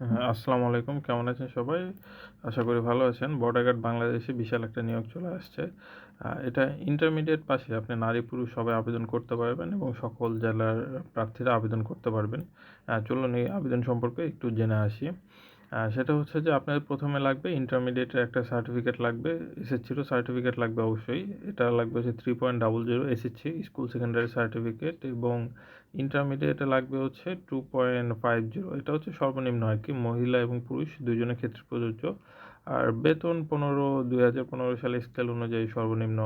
হ্যাঁ, আসসালামু আলাইকুম। কেমন আছেন সবাই? আশা করি ভালো আছেন। বর্ডার গার্ড বাংলাদেশে বিশাল একটা নিয়োগ চলে আসছে। এটা ইন্টারমিডিয়েট পাশে আপনি নারী পুরুষ সবাই আবেদন করতে পারবেন এবং সকল জেলার প্রার্থীরা আবেদন করতে পারবেন। চলুন এই আবেদন সম্পর্কে একটু জেনে আসি। সেটা হচ্ছে যে আপনার প্রথমে লাগবে ইন্টারমিডিয়েটের একটা সার্টিফিকেট লাগবে এসএসসিরও সার্টিফিকেট লাগবে অবশ্যই। এটা লাগবে হচ্ছে three point double zero SSC school secondary certificate এবং ইন্টারমিডিয়েটে লাগবে হচ্ছে টু পয়েন্ট ফাইভ জিরো এটা হচ্ছে সর্বনিম্ন আর কি, মহিলা এবং পুরুষ দুজনের ক্ষেত্রে প্রযোজ্য। আর বেতন পনেরো, দুই হাজার পনেরো সালে স্কেল অনুযায়ী সর্বনিম্ন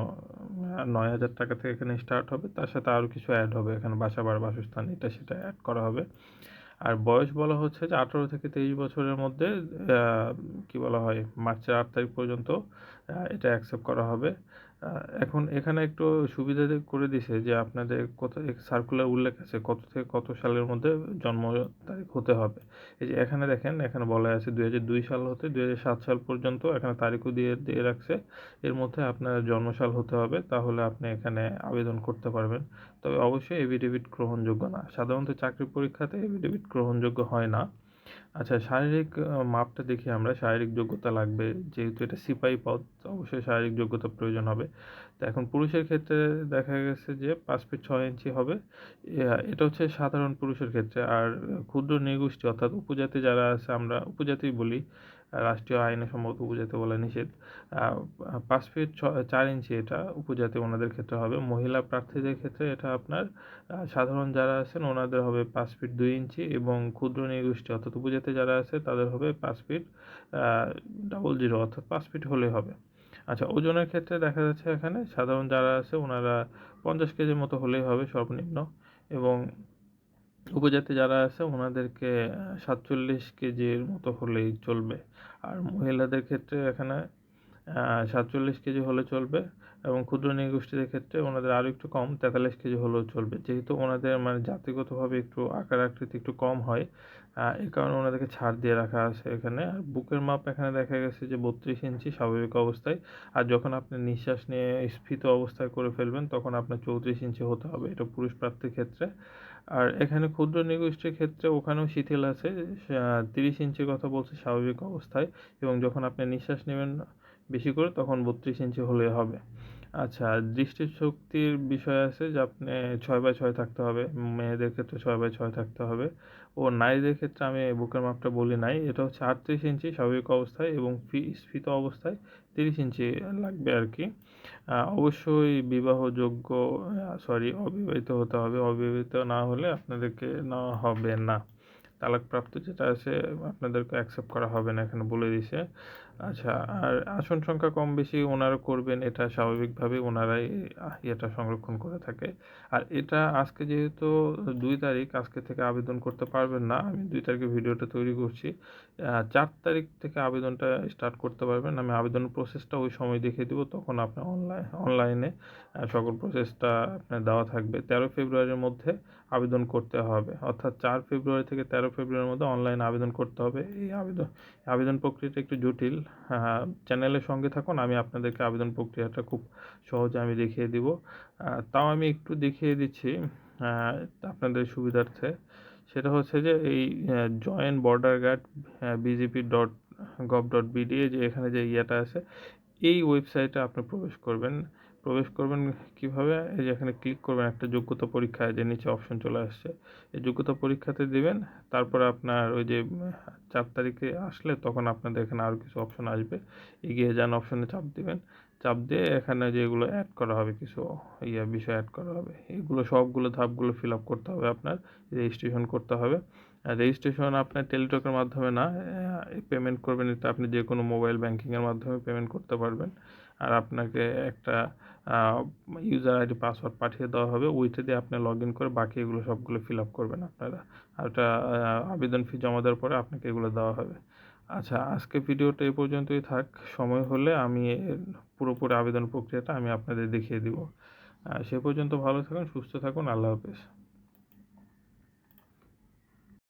নয় হাজার টাকা থেকে এখানে স্টার্ট হবে। তার সাথে আরও কিছু অ্যাড হবে, এখানে বাসা বাসস্থান, এটা সেটা অ্যাড করা হবে। আর বয়স বলা হচ্ছে যে আঠেরো থেকে তেইশ বছরের মধ্যে কি বলা হয়, মার্চের আট তারিখ পর্যন্ত এটা অ্যাকসেপ্ট করা হবে। এখন এখানে একটু সুবিধা করে দিছে যে আপনাদের কত সার্কুলার উল্লেখ আছে, কত থেকে কত সালের মধ্যে জন্ম তারিখ হতে হবে। এই যে এখানে দেখেন, এখানে বলা আছে দুই হাজার দুই সাল হতে, দুই হাজার সাত সাল পর্যন্ত এখানে তারিখও দিয়ে দিয়ে রাখছে। এর মধ্যে আপনার জন্মসাল হতে হবে, তাহলে আপনি এখানে আবেদন করতে পারবেন। তবে অবশ্যই এভিডেভিট গ্রহণযোগ্য না। সাধারণত চাকরি পরীক্ষাতে এভিডেভিট গ্রহণযোগ্য হয় না। আচ্ছা শারীরিক মাপটা দেখি আমরা। শারীরিক যোগ্যতা লাগবে, যেহেতু এটা সিপাহি পদ অবশ্যই শারীরিক যোগ্যতা প্রয়োজন হবে। তো এখন পুরুষের ক্ষেত্রে দেখা গেছে যে পাঁচ ফিট ছয় ইঞ্চি হবে। এটা হচ্ছে সাধারণ পুরুষের ক্ষেত্রে। আর ক্ষুদ্র নৃগোষ্ঠী, অর্থাৎ উপজাতি যারা আছে, আমরা উপজাতি বলি। রাষ্ট্রীয় আইনে সম্ভবত উপজাতি বলা নিষেধ। পাঁচ ফিট চার ইঞ্চি এটা উপজাতি ওনাদের ক্ষেত্রে হবে। মহিলা প্রার্থীদের ক্ষেত্রে এটা আপনার সাধারণ যারা আছেন ওনাদের হবে পাঁচ ফিট দুই ইঞ্চি এবং ক্ষুদ্র নৃগোষ্ঠী অর্থাৎ উপজাতি যারা আছে তাদের হবে পাঁচ ফিট ডাবল জিরো অর্থাৎ পাঁচ ফিট হলেই হবে। আচ্ছা ওজনের ক্ষেত্রে দেখা যাচ্ছে এখানে সাধারণ যারা আছে ওনারা পঞ্চাশ কেজির মতো হলেই হবে সর্বনিম্ন এবং উপজাতি যারা আছে, ওনাদেরকে সাতচল্লিশ কেজির মতো হলেই চলবে। আর মহিলাদের ক্ষেত্রে এখানে সাতচল্লিশ কেজি হলে চলবে এবং ক্ষুদ্র নৃগোষ্ঠীদের ক্ষেত্রে ওনাদের আরও একটু কম, তেতাল্লিশ কেজি হলেও চলবে। যেহেতু ওনাদের মানে জাতিগতভাবে একটু আকার আকৃতি একটু কম হয় এ কারণে ওনাদেরকে ছাড় দিয়ে রাখা আছে এখানে। আর বুকের মাপ এখানে দেখা গেছে যে বত্রিশ ইঞ্চি স্বাভাবিক অবস্থায়। আর যখন আপনি নিঃশ্বাস নিয়ে স্ফীত অবস্থায় করে ফেলবেন, তখন আপনার চৌত্রিশ ইঞ্চি হতে হবে। এটা পুরুষ প্রার্থীর ক্ষেত্রে। আর এখানে ক্ষুদ্র নৃগোষ্ঠীর ক্ষেত্রে ওখানেও শিথিল আছে তিরিশ ইঞ্চির কথা বলছে স্বাভাবিক অবস্থায় এবং যখন আপনি নিঃশ্বাস নেবেন বেশি করে তখন বত্রিশ ইঞ্চি হলে হবে। আচ্ছা দৃষ্টিশক্তির বিষয় আছে যে আপনি ছয় বাই ছয় থাকতে হবে, মেয়েদের ক্ষেত্রে ছয় বাই ছয় থাকতে হবে ও নারীদের ক্ষেত্রে আমি বুকের মাপটা বলি নাই। এটা হচ্ছে আটত্রিশ ইঞ্চি স্বাভাবিক অবস্থায় এবং স্ফীত অবস্থায় তিরিশ ইঞ্চি লাগবে আর কি। অবশ্যই বিবাহযোগ্য সরি অবিবাহিত হতে হবে। অবিবাহিত না হলে আপনাদেরকে নেওয়া হবে না। তালাকপ্রাপ্ত যেটা আছে আপনাদেরকে অ্যাকসেপ্ট করা হবে না, এখানে বলে দিছে। আচ্ছা আর আসন সংখ্যা কম বেশি ওনারা করবেন, এটা স্বাভাবিকভাবে ওনারাই ইয়েটা সংরক্ষণ করে থাকে। আর এটা আজকে যেহেতু দুই তারিখ, আজকে থেকে আবেদন করতে পারবেন না, আমি দুই তারিখে ভিডিওটা তৈরি করছি। চার তারিখ থেকে আবেদনটা স্টার্ট করতে পারবেন, আমি আবেদন প্রসেসটা ওই সময় দেখিয়ে দেবো, তখন আপনার অনলাইন অনলাইনে সকল প্রসেসটা আপনার দেওয়া থাকবে। তেরো ফেব্রুয়ারির মধ্যে আবেদন করতে হবে, অর্থাৎ চার ফেব্রুয়ারি থেকে তেরো ফেব্রুয়ারির মধ্যে অনলাইন আবেদন করতে হবে। এই আবেদন আবেদন প্রক্রিয়াটা একটু জটিল চ্যানেলের সঙ্গে থাকুন, আমি আপনাদেরকে আবেদন প্রক্রিয়াটা খুব সহজে আমি দেখিয়ে দিব। তাও আমি একটু দেখিয়ে দিচ্ছি আপনাদের সুবিধার্থে। সেটা হচ্ছে যে এই join border guard BGB dot gov dot BD যে এখানে যে ইয়েটা আছে, এই ওয়েবসাইটে আপনি প্রবেশ করবেন। প্রবেশ করবেন কীভাবে? এই যে এখানে ক্লিক করবেন একটা যোগ্যতা পরীক্ষা, যে নিচে অপশন চলে আসছে। এই যোগ্যতা পরীক্ষাতে দিবেন, তারপরে আপনার ওই যে চার তারিখে আসলে তখন আপনাদের এখানে আরও কিছু অপশন আসবে। এগিয়ে যান অপশনে চাপ দিবেন। চাপ দিয়ে এখানে যেগুলো অ্যাড করা হবে, কিছু ইয়া বিষয় অ্যাড করা হবে, এগুলো সবগুলো ধাপগুলো ফিল আপ করতে হবে আপনার রেজিস্ট্রেশন করতে হবে। রেজিস্ট্রেশন আপনার টেলিটকের মাধ্যমে না পেমেন্ট করবেন, এটা আপনি যে কোনো মোবাইল ব্যাংকিংয়ের মাধ্যমে পেমেন্ট করতে পারবেন। আর আপনাকে একটা ইউজার আইডি পাসওয়ার্ড পাঠিয়ে দেওয়া হবে, ওইটা দিয়ে আপনি লগ ইন করে বাকি এগুলো সবগুলো ফিল আপ করবেন আপনারা। আর ওটা আবেদন ফি জমা দেওয়ার পরে আপনাকে এগুলো দেওয়া হবে। আচ্ছা আজকে ভিডিওটা এই পর্যন্তই থাক। সময় হলে আমি এর পুরোপুরি আবেদন প্রক্রিয়াটা আমি আপনাদের দেখিয়ে দিব। সে পর্যন্ত ভালো থাকুন, সুস্থ থাকুন। আল্লাহ হাফেজ।